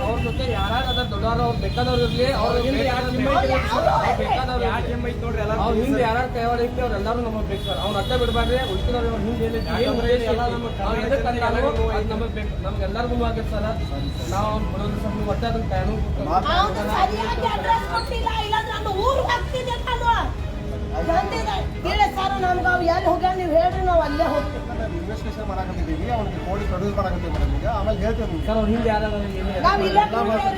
ಅವ್ರ ಜೊತೆ ಯಾರು ದೊಡ್ಡವರು ಅವ್ರು ಬೇಕಾದವ್ರು ಇರ್ಲಿ ಅವ್ರ ಹಿಂದೆ ಯಾರು ಅವ್ರ ಹಿಂದೆ ಯಾರು ಕೈವಾಡ ಐತಿ ಅವ್ರೆಲ್ಲರೂ ನಮಗೆ ಬೇಕು ಸರ್ ಅವ್ನ ಅಡ್ಡ ಬಿಡಬಾರ್ರಿ ಉಳ್ಕಿದವ್ರು ಅವ್ರ ಹಿಂದೆ ಎಲ್ಲಿ ಅವ್ರು ನಮಗೆ ಬೇಕು. ನಮ್ಗೆ ಎಲ್ಲರಿಗೂ ಆಗತ್ತೆ ಸರ್ ನಾವು ಅವ್ನು ಬರೋದ್ರ ಸ್ವಲ್ಪ ಒಟ್ಟೆ ಅದಕ್ಕೆ ಟೈಮು ಹೇಳಿ ಸರ್ ನಮ್ಗೆ ಅವ್ ಎಲ್ಲಿ ಹೋಗ್ಯಾನ ನೀವು ಹೇಳ್ರಿ ನಾವು ಅಲ್ಲೇ ಹೋಗ್ತೀವಿ. ಇನ್ವೆಸ್ಟಿಗೇಷನ್ ಮಾಡಕತ್ತಿದ್ದೀವಿ ಅವ್ನಿಗೆ ಕೋಡಿ ಪ್ರೊಡ್ಯೂಸ್ ಮಾಡಕತ್ತೀವಿ ಮೇಡಮ್ ಈಗ. ಆಮೇಲೆ ಹೇಳ್ತೀವಿ ನಿಮ್ಗೆ. ಸರ್ ಅವ್ರ ಹಿಂದೆ ಯಾರು ನಾವು ಇಲ್ಲೇ ಇಲ್ಲೇ ಮಾಹಿತಿ ಈಗ ಅಲ್ಲಿಂದ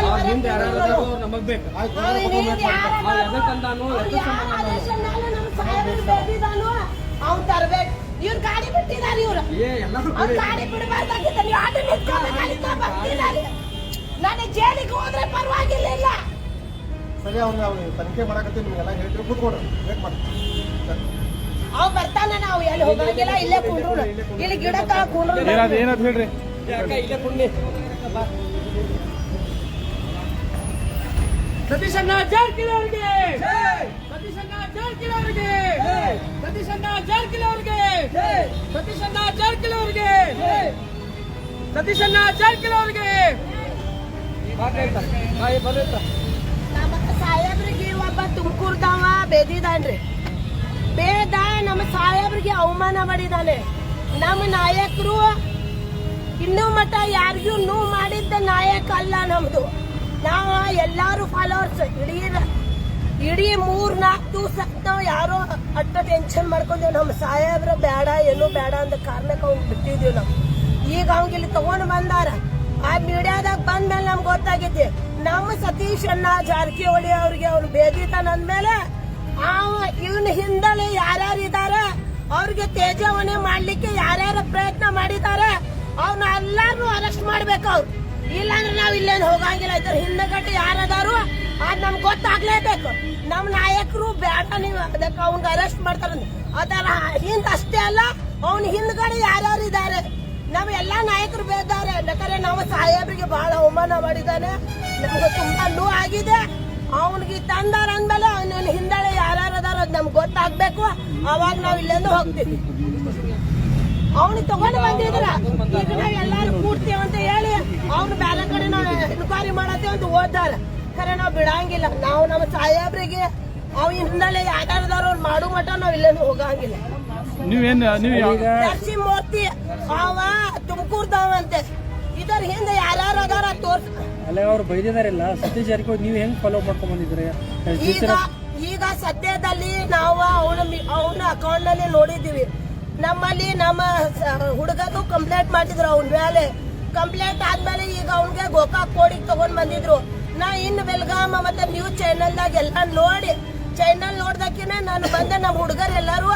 ಇಲ್ಲಿ ಹಿಂದೆ ಯಾರು ನಮಗೆ ಬೇಕು. ಆಯ್ತು ಅವ್ರು ಎದಕ್ಕೆ ಸಂಬಂಧ ಅವ್ನು ತರ್ಬೇಕು. ಇವ್ರು ಗಾಡಿ ಬಿಟ್ಟಿದ್ದಾರೆ ಇವ್ರು. ಏ ಎಲ್ಲರೂ ಅವ್ನು ಗಾಡಿ ಬಿಡಬಾರ್ದಾಗಿತ್ತು. ನೀವು ಆಟ ನಿಂತ್ಕೋಬೇಕಾಗಿತ್ತು ಬರ್ತಿದ್ದಾರೆ ನಾನು ಜೈಲಿಗೆ ಹೋದ್ರೆ ಪರವಾಗಿಲ್ಲ ಇಲ್ಲ. ಸರಿ ಅವನು ಅವ್ನು ತನಿಖೆ ಮಾಡಕತ್ತೀನಿ. ನಿಮಗೆಲ್ಲ ಹೇಳ್ತೀರಿ ಕೂತ್ಕೊಡ್ರಿ ವೇಟ್ ಮಾಡಿ. ಅವ್ ಬರ್ತಾನೆ ನಾವು ಎಲ್ಲಿ ಹೋಗಂಗಿಲ್ಲ ಇಲ್ಲೇ ಕುಂಡ್ರು ಇಲ್ಲಿ ಗಿಡಕ್ಕ ಕುಂಡ್ರು ಏನಂತ ಹೇಳ್ರಿ. ಯಾಕ ಇಲ್ಲೇ ಕುಂಡಿ ಸತೀಶಣ್ಣ ಜಾರಕಿಹೊಳಿ ಅವರಿಗೆ ಸತೀಶಣ್ಣ ಜಾರಕಿಹೊಳಿ ಅವರಿಗೆ ಸತೀಶಣ್ಣ ಜಾರಕಿಹೊಳಿ ಅವರಿಗೆ ಸತೀಶಣ್ಣ ಜಾರಕಿಹೊಳಿ ಅವರಿಗೆ ಸತೀಶಣ್ಣ ಜಾರಕಿಹೊಳಿ ಅವರಿಗೆ ನಮ್ಮ ಸಾಹೇಬ್ರಿಗೆ ಒಬ್ಬ ತುಮಕೂರ್ದವ ಬೇದಿದಾನ್ರಿ. ಬೇದ ನಮ್ಮ ಸಾಹೇಬ್ರಿಗೆ ಅವಮಾನ ಮಾಡಿದಾನೆ. ನಮ್ಮ ನಾಯಕರು ಇನ್ನೂ ಮಟ್ಟ ಯಾರಿಗೂ ನೋವು ಮಾಡಿದ್ದ ನಾಯಕ ಅಲ್ಲ ನಮ್ದು. ನಾವು ಎಲ್ಲಾರು ಫಾಲೋವರ್ಸ್ ಇಡೀ ಇಡೀ ಮೂರ್ ನಾಲ್ಕು ದಿವಸ ನಾವು ಯಾರೋ ಅಟ್ಟ ಟೆನ್ಷನ್ ಮಾಡ್ಕೊಂಡೇವ್ ನಮ್ಮ ಸಾಹೇಬ್ರ ಬೇಡ, ಏನು ಬೇಡ ಅಂತ ಕಾರಣಕ್ಕೆ ಅವ್ನು ಬಿಟ್ಟಿದ್ದೀವಿ ನಾವು. ಈಗ ಅವ್ನಿಗೆ ಇಲ್ಲಿ ತಗೊಂಡ್ ಬಂದಾರ. ಆ ಮೀಡಿಯಾದಾಗ ಬಂದ್ಮೇಲೆ ನಮ್ಗೆ ಗೊತ್ತಾಗೈತಿ ನಮ್ಮ ಸತೀಶ್ ಅಣ್ಣ, ಜಾರಕಿಹೊಳಿ ಅವ್ರಿಗೆ ಅವ್ರು ಬೇದಿತಾನ ಅಂದ್ಮೇಲೆ ಅವ ಇವನ್ ಹಿಂದಲೇ ಯಾರ್ಯಾರು ಇದಾರೆ, ಅವ್ರಿಗೆ ತೇಜಾವಣೆ ಮಾಡ್ಲಿಕ್ಕೆ ಯಾರ್ಯಾರ ಪ್ರಯತ್ನ ಮಾಡಿದ್ದಾರೆ ಅವ್ನ ಎಲ್ಲಾರು ಅರೆಸ್ಟ್ ಮಾಡ್ಬೇಕು ಅವ್ರು. ಇಲ್ಲಾಂದ್ರೆ ನಾವ್ ಇಲ್ಲೇನು ಹೋಗಂಗಿಲ್ಲ. ಇದ್ರ ಯಾರು ಯಾರದಾರು ಅದ್ ನಮ್ಗೆ ಗೊತ್ತಾಗ್ಲೇಬೇಕು. ನಮ್ ನಾಯಕರು ಬೇಡ ನೀವು ಅದಕ್ಕೆ ಅವ್ನಿಗೆ ಅರೆಸ್ಟ್ ಮಾಡ್ತಾರ ಅದರ ಹಿಂದ್ ಅಷ್ಟೇ ಅಲ್ಲ, ಅವ್ನ ಹಿಂದ್ಗಡೆ ಯಾರ್ಯಾರು ಇದ್ದಾರೆ ನಮ್ಮ ಎಲ್ಲಾ ನಾಯಕರು ಬೇದಾರೆ ಯಾಕಂದ್ರೆ ನಾವು ಸಾಹೇಬ್ರಿಗೆ ಬಹಳ ಅವಮಾನ ಮಾಡಿದಾನೆ ನಮ್ಗೆ ತುಂಬಾ ನೋವು ಆಗಿದೆ. ಅವನಿಗೆ ತಂದಾರ ಅಂದ್ಮೇಲೆ ಅವನ ಹಿಂದಡೆ ಯಾರ್ಯಾರು ಅದಾರ ಅದ್ ನಮ್ಗೆ ಗೊತ್ತಾಗ್ಬೇಕು. ಅವಾಗ ನಾವ್ ಇಲ್ಲಿಂದ ಹೋಗ್ತೀವಿ. ಅವನಿಗೆ ತಗೊಂಡು ಬಂದಿದ್ರ ಈಗ ನಾವ್ ಎಲ್ಲಾರು ಕೂಡ್ತೇವೆ ಅಂತ ಹೇಳಿ ಅವ್ನು ಬೇರೆ ಕಡೆ ನಾವು ಎನ್ಕ್ವೈರಿ ಮಾಡತ್ತೆ ಅಂತ ಓದಾರ ಖರೆ ನಾವು ಬಿಡಂಗಿಲ್ಲ. ನಾವು ನಮ್ಮ ಸಾಹೇಬ್ರಿಗೆ ಅವ್ ಹಿಂದಲೆ ಯಾರ್ಯಾರದಾರ ಅವ್ರು ಮಾಡು ಮಟ್ಟ ನಾವ್ ಇಲ್ಲೇನು ಹೋಗಂಗಿಲ್ಲ. ನೀವೇನ್ ನೀವು ದರ್ಶಿ ಮೂರ್ತಿ ಅವ ತುಮಕೂರ್ದವ ಅಂತೆ. ಇದರ ಹಿಂದೆ ಯಾರ್ಯಾರು ಅದಾರ ತೋರ್ಸ ಅಲ್ಲೇ ಅವ್ರು ಬೈದಿದಾರಲ್ಲ ಸತೀಶ್ ಜಾರಕಿಹೊಳಿ ನೀವು ಹೆಂಗ್ ಫಾಲೋ ಮಾಡ್ಕೊಂಡ್ ಬಂದಿದ್ರಿ ಈಗ ಈಗ ಸದ್ಯದಲ್ಲಿ ನಾವು ಅವನ ಅವನ ಅಕೌಂಟ್ನಲ್ಲಿ ನೋಡಿದೀವಿ ನಮ್ಮಲ್ಲಿ ನಮ್ಮ ಹುಡುಗದು ಕಂಪ್ಲೇಂಟ್ ಮಾಡಿದ್ರು ಅವನ ಮೇಲೆ. ಕಂಪ್ಲೇಂಟ್ ಆದ್ಮೇಲೆ ಈಗ ಅವ್ನಿಗೆ ಗೋಕಾಕ್ ಕೋಡಿ ತಗೊಂಡ್ ಬಂದಿದ್ರು. ನಾ ಇನ್ನು ಬೆಲ್ಗಾಮ ಮತ್ತೆ ನ್ಯೂಸ್ ಚಾನೆಲ್ದಾಗ ಎಲ್ಲ ನೋಡಿ, ಚಾನೆಲ್ ನೋಡ್ದಕ್ಕಿನ ನಾನು ಬಂದೆ ನಮ್ಮ ಹುಡುಗರೆಲ್ಲರೂ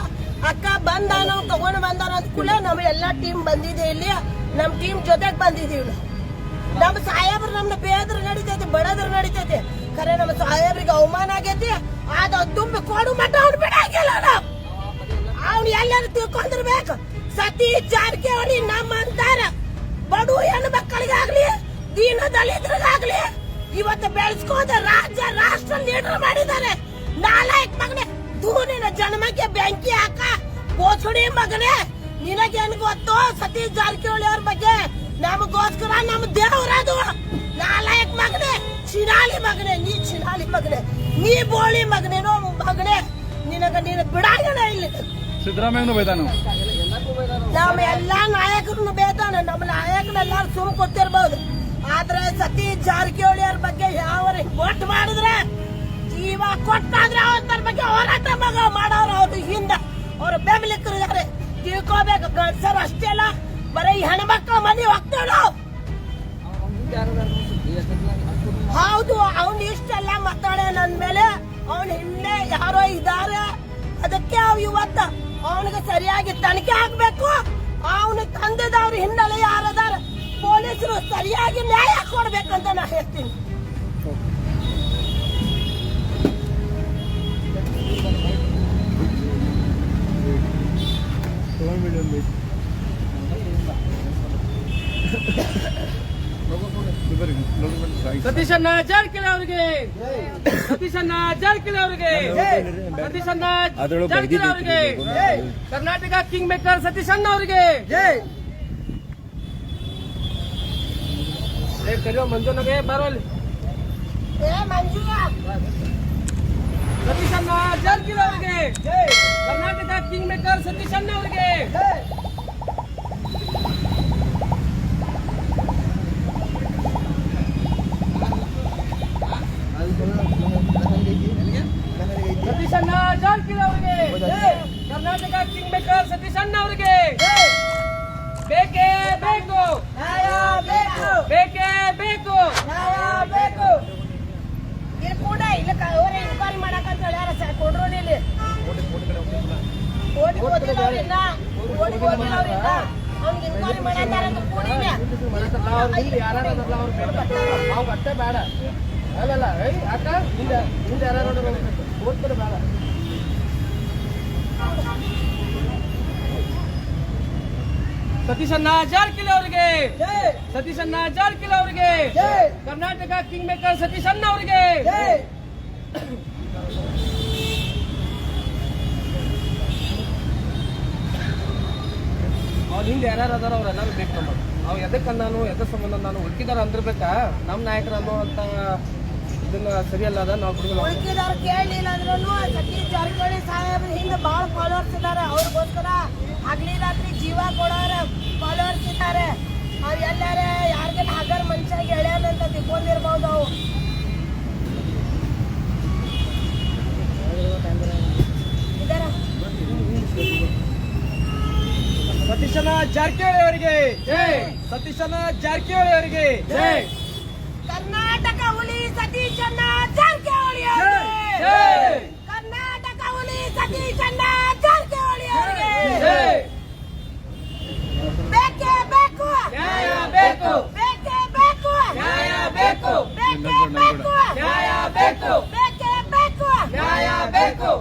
ಅಕ್ಕ, ಬಂದ, ನಾವು ತಗೊಂಡ್ ಅಂದ ಕೂಡ ನಮ್ಮ ಎಲ್ಲಾ ಟೀಮ್ ಬಂದಿದೆ ಇಲ್ಲಿ. ನಮ್ಮ ಟೀಮ್ ಜೊತೆಗೆ ಬಂದಿದೀವಿ ನಮ್ಮ ಸಾಹೇಬ್ರು ನಮ್ನ ಬೇದ್ರ ನಡಿತೈತಿ, ಬಡದ್ರ ನಡಿತೈತಿ. ಖರೆ ನಮ್ಮ ಸಾಹೇಬ್ರಿಗೆ ಅವಮಾನ ಆಗೈತಿ. ಆದ ತುಂಬ ಕೊಡು ಮಟ್ಟ ಅವ್ನು ಬಿಡಾಗಿಲ್ಲ ನಾವು. ಅವ್ನು ಎಲ್ಲರೂ ತಿಳ್ಕೊಂಡಿರ್ಬೇಕು. ಸತೀಶ್ ಜಾರಕಿಹೊಳಿ ನಮ್ಮ ಅಂತಾರ ಬಡು ಹೆಣ್ಣು ಮಕ್ಕಳಿಗಾಗ್ಲಿ, ದೀನ ದಲಿತರಿಗಾಗ್ಲಿ, ಇವತ್ತು ಬೆಳೆಸ್ಕೋದ ರಾಜ್ಯ, ರಾಷ್ಟ್ರ ಲೀಡರ್ ಮಾಡಿದ್ದಾರೆ. ನಾಲಾಯಕ್ ಮಗನೇ ದೂರಿನ ಜನ್ಮಕ್ಕೆ ಬೆಂಕಿ ಹಾಕ. ಬೋಸುಡಿ ಮಗನೇ, ನಿನಗೇನು ಗೊತ್ತು ಸತೀಶ್ ಜಾರಕಿಹೊಳಿ ಅವ್ರ ಬಗ್ಗೆ? ನಮಗೋಸ್ಕರ ನಮ್ಮ ದೇವರದು ನಾಲಾಯಕ್ ಮಗನೇ ಚಿನಾಲಿ ಮಗನೇ, ನೀ ಚಿನಾಲಿ ಮಗನೇ, ನೀ ಬೋಳಿ ಮಗನೇನೋ ಮಗನೇ, ನಿನಗ ನೀನು ಬಿಡಾಗಣ ಇಲ್ಲಿ ಸಿದ್ದರಾಮಯ್ಯನು ಬೈದಾನು. ನಮ್ಮ ಎಲ್ಲಾ ನಾಯಕರು ಬೇತಾನೆ ನಮ್ಮ ನಾಯಕರೆಲ್ಲಾರು ಸುಮ್ ಕೊಟ್ಟಿರ್ಬಹುದು ಆದ್ರೆ ಸತೀಶ್ ಜಾರಕಿಹೊಳಿ ಅವ್ರ ಬಗ್ಗೆ ಯಾವ ಒಟ್ಟು ಮಾಡಿದ್ರೆ ಜೀವ ಕೊಟ್ಟಾದ್ರೆ ಅವ್ರ ಬಗ್ಗೆ ಹೋರಾಟ ಮಗ ಮಾಡೋರು ಅವ್ರ ಹಿಂದ. ಅವ್ರ ಬೆಂಬಲಿಕರಿದ್ದಾರೆ ತಿಳ್ಕೋಬೇಕು. ಗಂಡಸರು ಅಷ್ಟೇ ಅಲ್ಲ, ಬರೀ ಹೆಣ್ಮಕ್ಳು ಮನೆ ಹೋಗ್ತಾಳ ಹೌದು, ಅವ್ನು ಇಷ್ಟೆಲ್ಲ ಮಾತಾಡ ನನ್ ಮೇಲೆ. ಅವ್ನ ಹಿಂದೆ ಯಾರೋ ಇದ್ದಾರೆ. ಅದಕ್ಕೆ ಅವ್ ಇವತ್ತ ಅವನಿಗೆ ಸರಿಯಾಗಿ ತನಿಖೆ ಆಗ್ಬೇಕು. ಅವನ ತಂದೆದವ್ರ ಹಿನ್ನೆಲೆ ಯಾರದಾರ ಪೊಲೀಸರು ಸರಿಯಾಗಿ ನ್ಯಾಯ ಕೊಡ್ಬೇಕಂತ ನಾ ಹೇಳ್ತೀನಿ. ಸತೀಶಣ್ಣ ಜಾರಕಿಹೊಳಿ ಅವರಿಗೆ ಸತೀಶಣ್ಣ ಜಾರಕಿಹೊಳಿ ಅವರಿಗೆ ಸತೀಶಣ್ಣ ಜಾರಕಿಹೊಳಿ ಅವರಿಗೆ ಕರ್ನಾಟಕ ಕಿಂಗ್ ಮೇಕರ್ ಸತೀಶಣ್ಣ ಅವರಿಗೆ ಏ ಕರಿಯೋ ಮಂಜುನಗೆ ಬರೋ ಅಲ್ಲಿ ಏ ಮಂಜು ಸತೀಶಣ್ಣ ಜಾರಕಿಹೊಳಿ ಅವರಿಗೆ ಕರ್ನಾಟಕ ಕಿಂಗ್ ಮೇಕರ್ ಸತೀಶಣ್ಣ ಅವರಿಗೆ ಸತೀಶಣ್ಣ ಜಾರಕಿಹೊಳಿ ಅವರಿಗೆ ಕರ್ನಾಟಕ ಕಿಂಗ್ ಮೇಕರ್ ಸತೀಶಣ್ಣ ಅವರಿಗೆ ಬೇಕೇ ಬೇಕು ನ್ಯಾಯ ಬೇಕು ಬೇಕೇ ಬೇಕು ನ್ಯಾಯ ಬೇಕು ಇಲ್ಲಿ ಕೂಡ ಇಲ್ಲ ಅವರೇ ಇನ್ಕ್ವೈರಿ ಮಾಡಕಂತ ಹೇಳ್ಯಾರ ಸರ್ ಕೊಡ್ರು ಇಲ್ಲಿ. ಓಡಿ ಓದಿನವ್ರಿಲ್ಲ ಓಡಿ ಓದಿನವ್ರಿಲ್ಲ ಅವ್ನಿಗೆ ಇನ್ಕ್ವೈರಿ ಮಾಡತ್ತಾರ ಅಂತ ಕೂಡಿನ ಅವ್ರಿಗೆ ಬೇಡ ನಾವು ಅಷ್ಟೇ ಬೇಡ ಅಲ್ಲಲ್ಲ ಏಯ್ ಅಕ್ಕ ಹಿಂದೆ ಹಿಂದೆ ಯಾರು ಓದ್ತಾರೆ ಬೇಡ ಸತೀಶಣ್ಣ ಜಾರಕಿಹೊಳಿ ಅವರಿಗೆ. ಸತೀಶಣ್ಣ ಜಾರಕಿಹೊಳಿ ಅವರಿಗೆ ಕರ್ನಾಟಕ ಕಿಂಗ್ ಮೇಕರ್ ಸತೀಶಣ್ಣ ಅವರಿಗೆ. ಅವ್ರ ಹಿಂದೆ ಯಾರ್ಯಾರು ಅದಾರ ಅವ್ರೆಲ್ಲರೂ ಬೇಕು ನಾವು ಎದಕ್ಕೆ ನಾನು ಎದ್ರ ಸಂಬಂಧ ನಾನು ಹುಡುಕಿದಾರ ಅಂದಿರ್ಬೇಕಾ? ನಮ್ಮ ನಾಯಕರು ಅನ್ನೋ ಅಂತ ಇದನ್ನ ಸರಿಯಲ್ಲ ಅದ? ನಾವು ಹುಡುಗರು ಹುಡುಕಿದಾರ ಕೇಳಲಿಲ್ಲ ಅಂದ್ರೂ ಸತೀಶ್ ಜಾರಕಿಹೊಳಿ ಸಾಹೇಬ್ರ ಹಿಂದೆ ಭಾಳ ಫಾಲೋವರ್ಸ್ ಇದ್ದಾರೆ ಅವ್ರಿಗೋಸ್ಕರ ಹಗಲಿ ರಾತ್ರಿ ಜೀವ ಕೊಡೋರ ಫಾಲೋವರ್ಸ್ ಇದ್ದಾರೆ ಅವ್ರು ಎಲ್ಲಾರ ಯಾರಿಗೆಲ್ಲ ಹಗರ್ ಮನುಷ್ಯ ಹೇಳ್ಯಾನಂತ ತಿಳ್ಕೊಂಡಿರ್ಬೋದು ಅವು ಇದಾರ ಸತೀಶನ ಜಾರಕಿಹೊಳಿ ಅವರಿಗೆ ಸತೀಶನ ಜಾರಕಿಹೊಳಿ ಅವರಿಗೆ ಕರ್ನಾಟಕ ಹುಲಿ ಸತೀಶನ ಜಾರಕಿಹೊಳಿ! ಕರ್ನಾಟಕ ಹುಲಿ ಸತೀಶನ ಜಾರಕಿಹೊಳಿ ಅವರಿಗೆ ಬೇಕೇ ಬೇಕು. ನ್ಯಾಯ ಬೇಕು. ಬೇಕೇ ಬೇಕು. ನ್ಯಾಯ ಬೇಕು. ಬೇಕೇ ಬೇಕು. ನ್ಯಾಯ ಬೇಕು. ಬೇಕೇ ಬೇಕು. ನ್ಯಾಯ ಬೇಕು.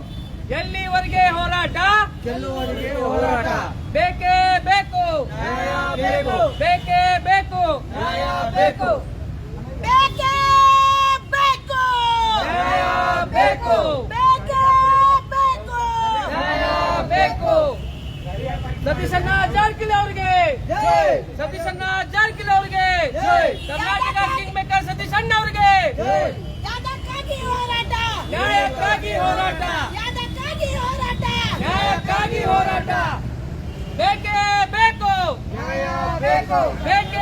ಎಲ್ಲಿವರೆಗೆ ಹೋರಾಟ? ಗೆಲ್ಲುವವರೆಗೆ ಹೋರಾಟ ಬೇಕೇ ಬೇಕು ನ್ಯಾಯ ಬೇಕು. ಬೇಕೇ ಬೇಕು ನ್ಯಾಯ ಬೇಕು ಬೇಕೇ ಬೇಕು ನ್ಯಾಯ ಬೇಕು ಬೇಕೇ ಬೇಕು ನ್ಯಾಯ ಬೇಕು ಸತೀಶಣ್ಣ ಜಾರಕಿಹೊಳಿ ಅವರಿಗೆ ಸತೀಶಣ್ಣ ಜಾರಕಿಹೊಳಿ ಅವರಿಗೆ ಕರ್ನಾಟಕ ಕಿಂಗ್ ಮೇಕರ್ ಸತೀಶಣ್ಣ ಅವರಿಗೆ ಯಾದಕ್ಕಾಗಿ ಹೋರಾಟ ನ್ಯಾಯಕ್ಕಾಗಿ ಹೋರಾಟ ಯಾದಕ್ಕಾಗಿ ಹೋರಾಟ ನ್ಯಾಯಕ್ಕಾಗಿ ಹೋರಾಟ ಬೇಕೇ ಬೇಕು ನ್ಯಾಯ ಬೇಕು ಬೇಕೇ ಬೇಕು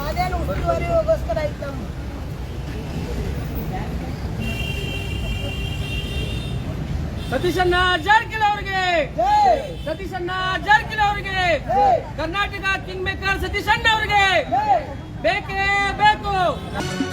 ಅದೇನು ಉಸ್ತುವಾರಿ ಹೋಗೋಸ್ಕರ ಆಯ್ತು ನಮ್ದು ಸತೀಶಣ್ಣ ಜಾರಕಿಹೊಳಿ ಅವರಿಗೆ ಸತೀಶಣ್ಣ ಜಾರಕಿಹೊಳಿ ಅವರಿಗೆ ಕರ್ನಾಟಕ ಕಿಂಗ್ ಮೇಕರ್ ಸತೀಶಣ್ಣ ಅವರಿಗೆ Beco! Beco!